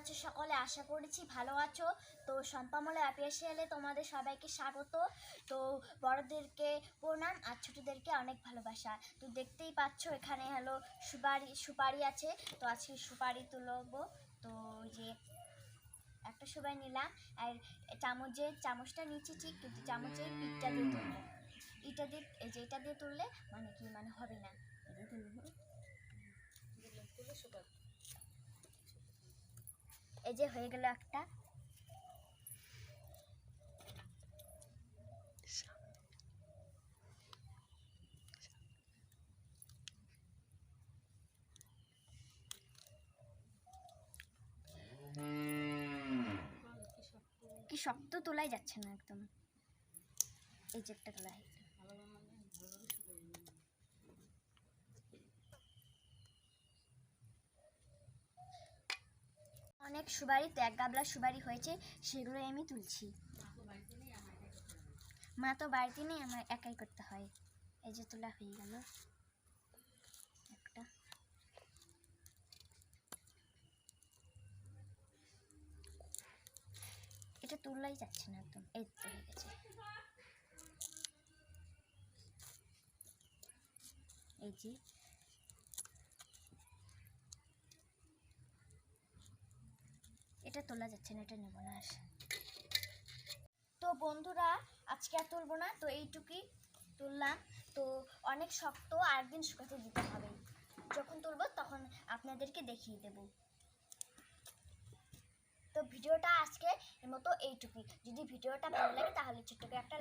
আছো সকলে আশা করেছি ভালো আছো। তো সম্পামলে অ্যাপিয়াসিয়ালে তোমাদের সবাইকে স্বাগত। তো বড়দেরকে প্রণাম আর ছোটোদেরকে অনেক ভালোবাসা। তো দেখতেই পাচ্ছ এখানে হলো সুপারি সুপারি আছে। তো আজকে সুপারি তুলবো। তো যে একটা সুপারি নিলাম। আর চামচে চামচটা নিচে ঠিক কিন্তু চামচের পিঠটা দিয়ে তুলবো। এটা দিয়ে যে এটা দিয়ে তুললে মানে কি মানে হবে না এটা তুলবো এই যে হয়ে গেল একটা। কি শক্ত তোলাই যাচ্ছে না একদম। এই যে একটা তোলা অনেক সুবারি তো এক গাবলা সুবারি হয়েছে, সেগুলো আমি তুলছি। মা তো বাড়িতে নেই, আমার একাই করতে হয়। এই যে তোলা হয়ে গেল। একটা। এটা তুললাই যাচ্ছে না একদম, এই তো হয়ে গেছে। এই যে এটা তোলা যাচ্ছে না, এটা নেব না আর। তো বন্ধুরা, আজকে আর তুলবো না, তো এইটুকুই তুললাম। তো অনেক শক্ত আর একদিন শুকাতে দিতে হবে। যখন তুলবো তখন আপনাদেরকে দেখিয়ে দেব। তো ভিডিওটা আজকে মতো এইটুকুই। যদি ভিডিওটা ভালো লাগে তাহলে ছোট্ট একটা